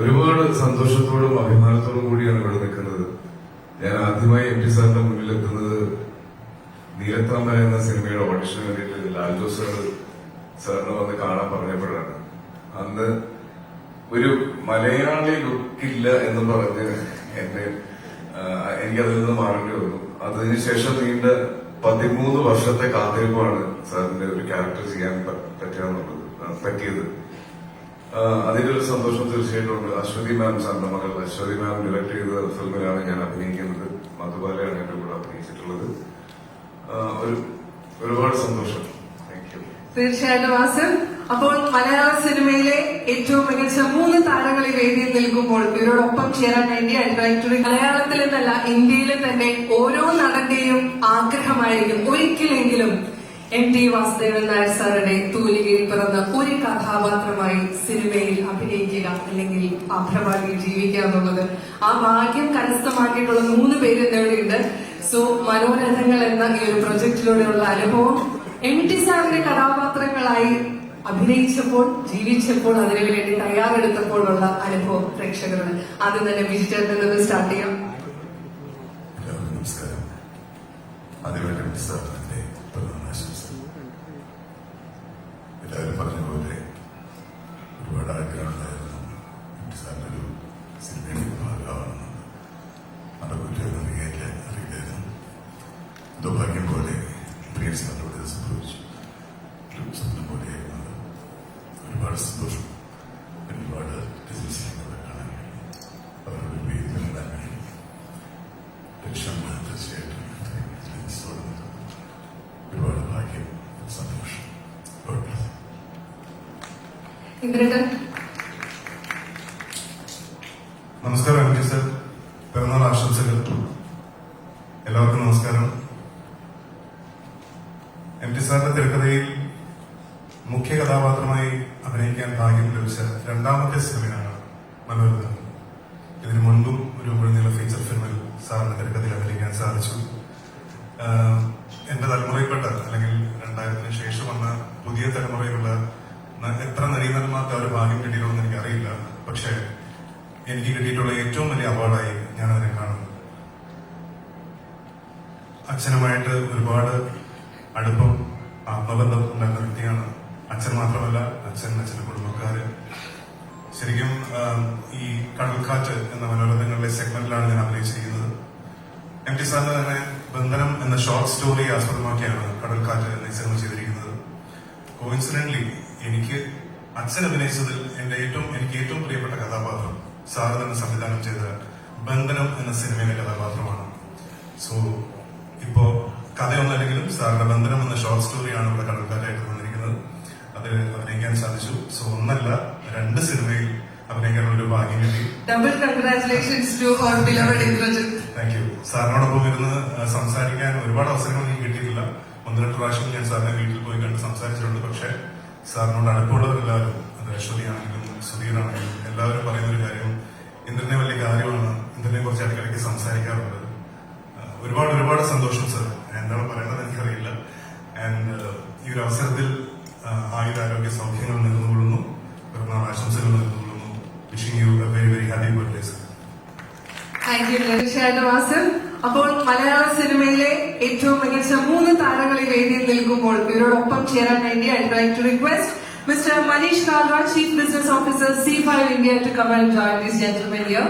ഒരുപാട് സന്തോഷത്തോടും അഭിമാനത്തോടും കൂടിയാണ് ഇവിടെ നിൽക്കുന്നത്. ഞാൻ ആദ്യമായി എം ടി സാറിന്റെ മുന്നിൽ എത്തുന്നത് നീലത്താമര എന്ന സിനിമയുടെ ഓഡിഷൻ വേണ്ടിയിട്ട് ലാൽ ജോസ് സാറിനെ വന്ന് കാണാൻ പറഞ്ഞപ്പോഴാണ്. അന്ന് ഒരു മലയാളി ലുക്കില്ല എന്ന് പറഞ്ഞ് എന്നെ എനിക്കതിൽ നിന്ന് മാറേണ്ടി വന്നു. അതിനുശേഷം നീണ്ട പതിമൂന്ന് വർഷത്തെ കാത്തിരിപ്പാണ് സാറിന്റെ ഒരു ക്യാരക്ടർ ചെയ്യാൻ പ- പറ്റുകയെന്നുള്ളത് ആ, പറ്റിയത്. അതിന്റെ ഒരു സന്തോഷം തീർച്ചയായിട്ടും ഉണ്ട്. അശ്വതി മാം സാറിന്റെ മകൾ അശ്വതി മാം ഡയറക്ട് ചെയ്ത ഫിലിമിലാണ് ഞാൻ അഭിനയിക്കുന്നത്. മധുബാലയാണ് എന്റെ കൂടെ അഭിനയിച്ചിട്ടുള്ളത്. ഒരു ഒരുപാട് സന്തോഷം. തീർച്ചയായിട്ടും വാസൻ അപ്പോൾ മലയാള സിനിമയിലെ ഏറ്റവും മികച്ച മൂന്ന് താരങ്ങൾ ഈ വേദിയിൽ നിൽക്കുമ്പോൾ ഇവരോടൊപ്പം ചേരാൻ വേണ്ടി അഡ്വൈറ്ററി മലയാളത്തിൽ എന്നല്ല ഇന്ത്യയിലെ തന്നെ ഓരോ നടന്റെയും ആഗ്രഹമായിരിക്കും. ഒരിക്കലെങ്കിലും എം ടി വാസുദേവൻ നായർ സാറുടെ തൂലികയിൽ പിറന്ന ഒരു കഥാപാത്രമായി സിനിമയിൽ അഭിനയിക്കുക അല്ലെങ്കിൽ അഭ്രഭാഗിയിൽ ജീവിക്കുക എന്നുള്ളത്. ആ ഭാഗ്യം കരസ്ഥമാക്കിയിട്ടുള്ള മൂന്ന് പേര് ഇന്നിവിടെയുണ്ട് സോ മനോരഥങ്ങൾ എന്ന ഈ ഒരു പ്രൊജക്ടിലൂടെയുള്ള അനുഭവം എം ടി സാറിന്റെ കഥാപാത്രങ്ങളായി അഭിനയിച്ചപ്പോൾ ജീവിച്ചപ്പോൾ അതിനുവേണ്ടി തയ്യാറെടുത്തപ്പോഴുള്ള അനുഭവം പ്രേക്ഷകരുടെ. ആദ്യം തന്നെ വിജിറ്ററിൽ നിന്ന് സ്റ്റാർട്ട് ചെയ്യാം. ആദ്യമായിട്ട് സാറിന്റെ പ്രധാന ആശംസ എല്ലാവരും പറഞ്ഞ പോലെ ഒരുപാട് ആഗ്രഹമുണ്ടായിരുന്നു. എം ഒരു സിനിമയുടെ ഭാഗമാണെന്ന് നടക്കില്ലെന്ന് അറിയില്ല അറിയില്ലായിരുന്നു. എന്തോ പോലെ പ്രിയ സാറിനോട് സംഭവിച്ചു. ഒരു സ്വപ്നം പോലെയായിരുന്നു ഒരുപാട് സന്തോഷം. നമസ്കാരം കെ സർ പിറന്നാൾ ആശംസകൾ. എല്ലാവർക്കും നമസ്കാരം. എം ടി സാറിന്റെ തിരക്കഥയിൽ മുഖ്യ കഥാപാത്രമായി അഭിനയിക്കാൻ ഭാഗ്യം ലഭിച്ച രണ്ടാമത്തെ സിനിമയാണ് മനോരഥ ഇതിനു മുൻപും ഒരു മുഴുനീള ഫീച്ചർ ഫിലിമിൽ സാറിന്റെ തിരക്കഥയിൽ അഭിനയിക്കാൻ സാധിച്ചു. എന്റെ തലമുറയിൽപ്പെട്ട അല്ലെങ്കിൽ രണ്ടായിരത്തിന് ശേഷം വന്ന പുതിയ തലമുറയിലുള്ള ഒരു കിട്ടിയിട്ടുണ്ടെന്ന് എനിക്കറിയില്ല. പക്ഷേ എനിക്ക് കിട്ടിയിട്ടുള്ള ഏറ്റവും വലിയ അവാർഡായി ഞാൻ അതിനെ കാണുന്നു. അച്ഛനുമായിട്ട് ഒരുപാട് അടുപ്പം ആത്മബന്ധം ഉണ്ടായിരുന്ന വ്യക്തിയാണ്. അച്ഛൻ മാത്രമല്ല അച്ഛൻ അച്ഛന്റെ കുടുംബക്കാര്. ശരിക്കും ഈ കടൽക്കാറ്റ് എന്ന മനോരഥങ്ങളിലെ സെഗ്മെന്റിലാണ് ഞാൻ അഭിനയിച്ചിരിക്കുന്നത്. എം ടി സാറിന് തന്നെ ബന്ധനം എന്ന ഷോർട്ട് സ്റ്റോറി ആസ്പദമാക്കിയാണ് കടൽക്കാറ്റ് എന്ന സിനിമ ചെയ്തിരിക്കുന്നത്. കോയിൻസിഡന്റ്ലി എനിക്ക് അച്ഛൻ അഭിനയിച്ചതിൽ എന്റെ ഏറ്റവും എനിക്ക് ഏറ്റവും പ്രിയപ്പെട്ട കഥാപാത്രം സാറ് തന്നെ സംവിധാനം ചെയ്ത ബന്ധനം എന്ന സിനിമയിലെ കഥാപാത്രമാണ്. സോ ഇപ്പോ കഥയൊന്നല്ലെങ്കിലും സാറിന്റെ ബന്ധനം എന്ന ഷോർട്ട് സ്റ്റോറിയാണ് ഇവിടെ കടൽക്കാരായിട്ട് വന്നിരിക്കുന്നത്. അത് അഭിനയിക്കാൻ സാധിച്ചു. സോ ഒന്നല്ല രണ്ട് സിനിമയിൽ അഭിനയിക്കാനുള്ള ഒരു ഭാഗ്യം കിട്ടി. Double congratulations to our beloved Indrajith. Thank you സാറിനോടൊപ്പം ഇരുന്ന് സംസാരിക്കാൻ ഒരുപാട് അവസരങ്ങൾ എനിക്ക് കിട്ടിയിട്ടില്ല. ഒന്ന് രണ്ട് പ്രാവശ്യം ഞാൻ സാറിനെ വീട്ടിൽ പോയി കണ്ട് സംസാരിച്ചിട്ടുണ്ട്. പക്ഷേ സാറിനോട് അടുപ്പമുള്ളവരെല്ലാവരും അത് അശ്വതിയാണെങ്കിലും സുധീറാണെങ്കിലും എല്ലാവരും പറയുന്നൊരു കാര്യം ഇന്ദ്രനെ വലിയ കാര്യമാണ് ഇന്ദ്രനെ കുറിച്ച് ഇടയ്ക്കിടയ്ക്ക് സംസാരിക്കാറുണ്ട്. ഒരുപാട് ഒരുപാട് സന്തോഷം സർ എന്താണ് പറയേണ്ടത് എനിക്കറിയില്ല. ആൻഡ് ഈ ഒരു അവസരത്തിൽ ആയുധാരോഗ്യ സൗഖ്യങ്ങൾ നേർന്നുകൊള്ളുന്നു പിറന്നാൾ ആശംസകൾ നേർന്നുകൊള്ളുന്നു wishing you a very very happy birthday sir thank you അപ്പോൾ മലയാള സിനിമയിലെ ഏറ്റവും മികച്ച മൂന്ന് താരങ്ങളെ വേദി നിൽക്കുമ്പോൾ ഇവരോടൊപ്പം ചേരാൻ വേണ്ടി I try to request mister Manish Kalra chief business officer C five India to come and join this gentlemen here